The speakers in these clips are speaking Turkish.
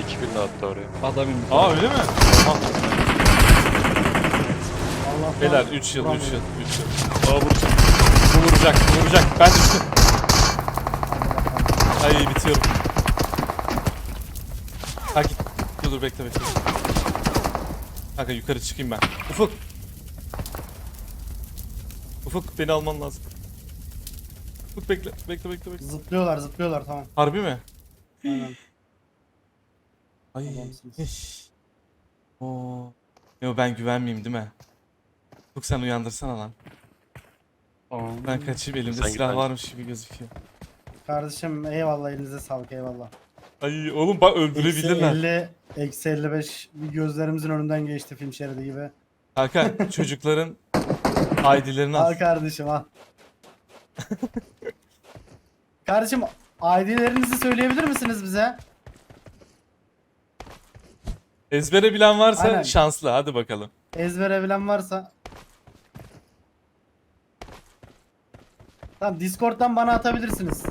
2000 de attı oraya. Adam indi. Aa öyle mi? Tamam. Allah Beyler 3 yıl 3 yıl 3 yıl. Aa vuracak. Bu vuracak bu vuracak. Ben düştüm. Ay bitiyorum. Kanka dur dur bekle bekle. Kanka yukarı çıkayım ben. Ufuk. Ufuk beni alman lazım. Ufuk bekle bekle bekle bekle. Zıplıyorlar zıplıyorlar tamam. Harbi mi? Aynen. Ay. Adamsınız. iş. Oo. Yo ben güvenmeyeyim değil mi? Ufuk sen uyandırsana lan. Tamam. Ben kaçayım elimde Sen git silah bence. varmış gibi gözüküyor. Kardeşim eyvallah elinize sağlık eyvallah. Ay oğlum bak Eksi öldürebilirler. 50, eksi 55 bir gözlerimizin önünden geçti film şeridi gibi. Hakan çocukların ID'lerini al. Al kardeşim al. kardeşim ID'lerinizi söyleyebilir misiniz bize? Ezbere bilen varsa Aynen. şanslı hadi bakalım. Ezbere bilen varsa. Tamam Discord'dan bana atabilirsiniz.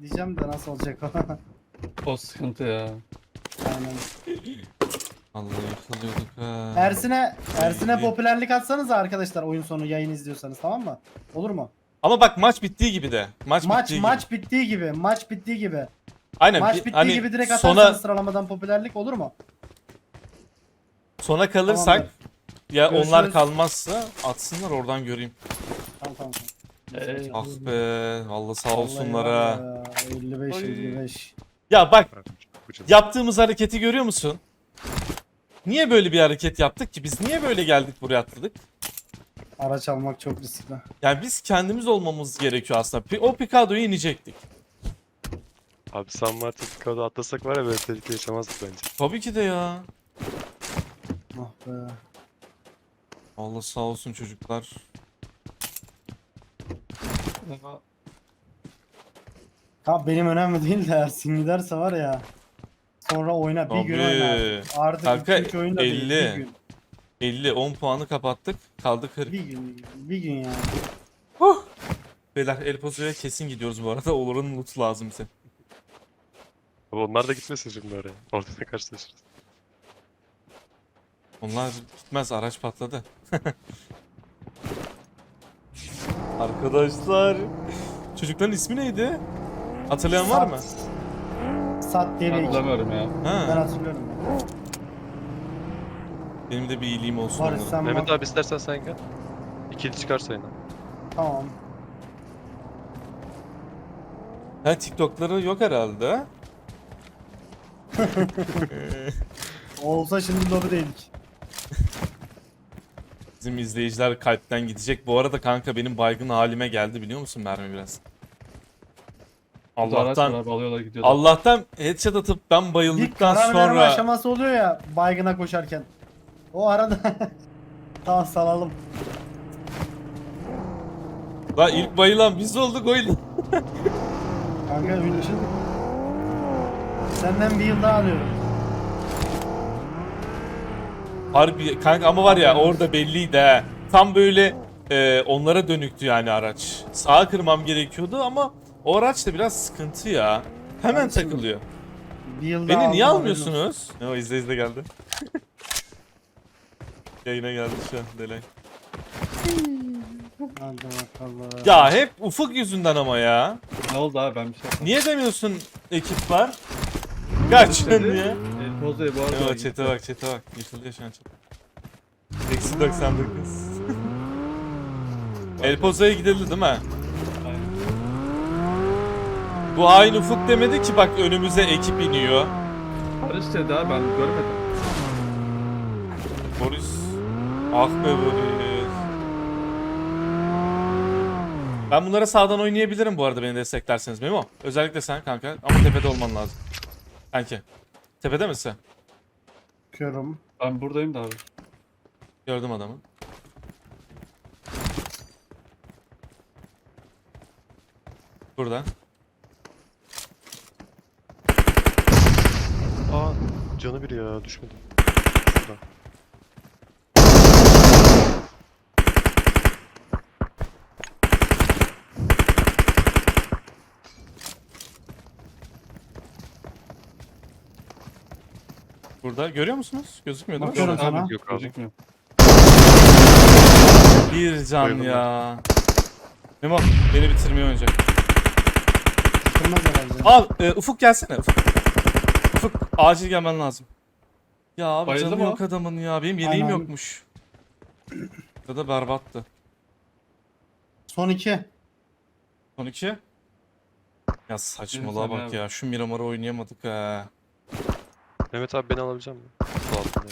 Diyeceğim de nasıl olacak o. O sıkıntı ya. Aynen. Vallahi yıkılıyorduk ha. Ersin'e Ersin'e iyi. popülerlik atsanız arkadaşlar oyun sonu yayın izliyorsanız tamam mı? Olur mu? Ama bak maç bittiği gibi de. Maç, Maç bittiği maç gibi. bittiği gibi, maç bittiği gibi. Aynen. maç bir- bittiği hani gibi direkt atarsanız sona, sıralamadan popülerlik olur mu? Sona kalırsak Tamamdır. ya Görüşürüz. onlar kalmazsa atsınlar oradan göreyim. Tamam tamam. tamam. Ee, Ah be vallahi sağ olsunlar Vallahi ha. ya, 55 Ay. 55. Ya bak yaptığımız hareketi görüyor musun? Niye böyle bir hareket yaptık ki? Biz niye böyle geldik buraya atladık? Araç almak çok riskli. Yani biz kendimiz olmamız gerekiyor aslında. Pi- O Picado'yu inecektik. Abi San Martin Pico'da atlasak var ya böyle tehlike yaşamazdık bence. Tabii ki de ya. Ah be. Allah sağ olsun çocuklar. Ha benim önemli değil de Ersin giderse var ya. Sonra oyna bir gün Tabii. oynar. Artık Kanka, 2-3 oyunda değil 50. bir gün. 50 10 puanı kapattık. Kaldı 40. Bir gün, bir gün yani. Huh! Beyler El Pozo'ya kesin gidiyoruz bu arada. Olur'un loot lazım bize. Abi onlar da gitmesin şimdi oraya. Orada da karşılaşırız. Onlar gitmez araç patladı. Arkadaşlar. Çocukların ismi neydi? Hatırlayan var mı? Sat diye bir ekip. Hatırlamıyorum ya. Ben Ha, hatırlıyorum. benim de bir iyiliğim olsun Barış onlara. sen Mehmet bak. abi istersen sen gel. İkili çıkarsa yine. Tamam. Ha TikTok'ları yok herhalde. Olsa şimdi lobideydik. Bizim izleyiciler kalpten gidecek. Bu arada kanka benim baygın halime geldi biliyor musun mermi biraz? Allah'tan. Allah'tan Araç var, alıyorlar gidiyorlar. Allah'tan headshot atıp ben Bir bayıldıktan karar verme sonra aşaması oluyor ya baygına koşarken. O arada tamam salalım. La ilk bayılan biz olduk oyun. Kanka ünlü. Senden bir yıl daha alıyorum. Harbi kanka ama var ya orada belliydi he. Tam böyle e, onlara dönüktü yani araç. Sağa kırmam gerekiyordu ama o araç da biraz sıkıntı ya. Hemen Kardeşim, takılıyor. Bir yıl daha Beni niye aldım, haberin olsun. almıyorsunuz? Ne o izle izle geldi. Yayına geldi şu an Delay. Hadi bakalım. Ya hep ufuk yüzünden ama ya. Ne oldu abi ben bir şey yapmadım. Niye demiyorsun ekip var? Kaç diye. El Pozo'ya bu arada. Evet çete bak çete bak. Yıkılıyor şu an çete. Eksi 99. El Pozo'ya gidildi değil mi? Bu hain ufuk demedi ki bak önümüze ekip iniyor. Barış dedi abi ben görmedim. Boris. Ah be Boris. Ben bunlara sağdan oynayabilirim bu arada beni desteklerseniz Memo. Özellikle sen kanka ama tepede olman lazım. Kanki. Tepede misin? Bakıyorum. Ben buradayım da abi. Gördüm adamı. Burada. Aa canı bir ya düşmedi. Şurada. Burada. Görüyor musunuz? Gözükmüyor değil mi? Bakıyorum Yok abi, sana. Yok abi. Gözükmüyor. Bir can Bayıldım ya. Memo beni bitirmeye oynayacak. Kırmaz herhalde. Al e, Ufuk gelsene Ufuk. Ufuk acil gelmen lazım. Ya abi Bayıldı canım mı o? yok adamın ya. Benim yeleğim Aynen. yokmuş. Ya da berbattı. Son iki. Son iki. Ya saçmalığa bak abi. ya. Şu Miramar'ı oynayamadık ha. Mehmet abi beni alabilecek misin? Su altında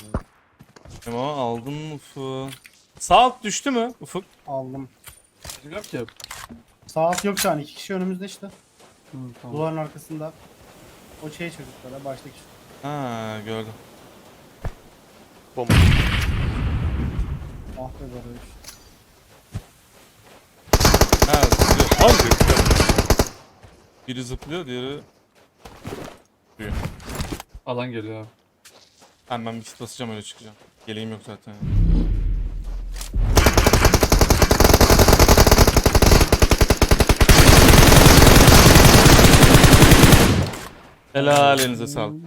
yani. Aldın Ufuk. Sağ alt düştü mü Ufuk? Aldım. Yok ki. Saat yok şu an. iki kişi önümüzde işte. Tamam. Duvarın arkasında. O şey çocuklara baştaki. Ha gördüm. Bomba. Ah be Barış. Ha zıplıyor. Abi, Biri zıplıyor diğeri... Alan geliyor abi. Hemen bir kit basacağım öyle çıkacağım. Yeleğim yok zaten. Helal elinize sağlık.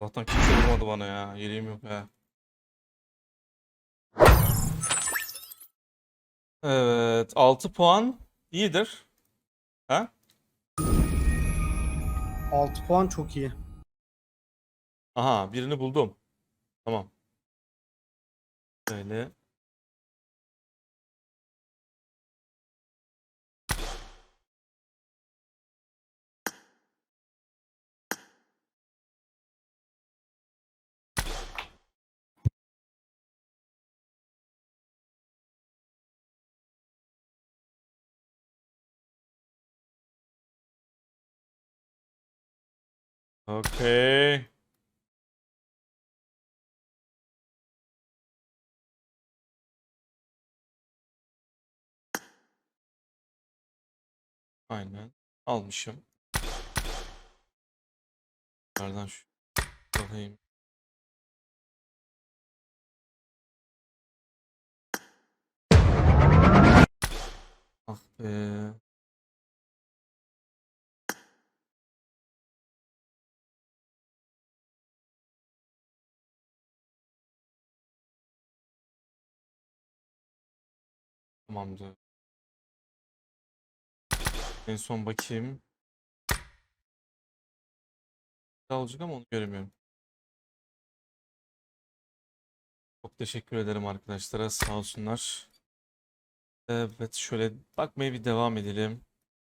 Allah'tan kimse vurmadı bana ya. Yeleğim yok ha. Evet. 6 puan iyidir. Ha? 6 puan çok iyi. Aha birini buldum. Tamam. Böyle. Okey. Aynen. Almışım. Nereden şu alayım. Ah be. Tamamdır. En son bakayım. Ne olacak ama onu göremiyorum. Çok teşekkür ederim arkadaşlara. Sağ olsunlar. Evet şöyle bakmaya bir devam edelim.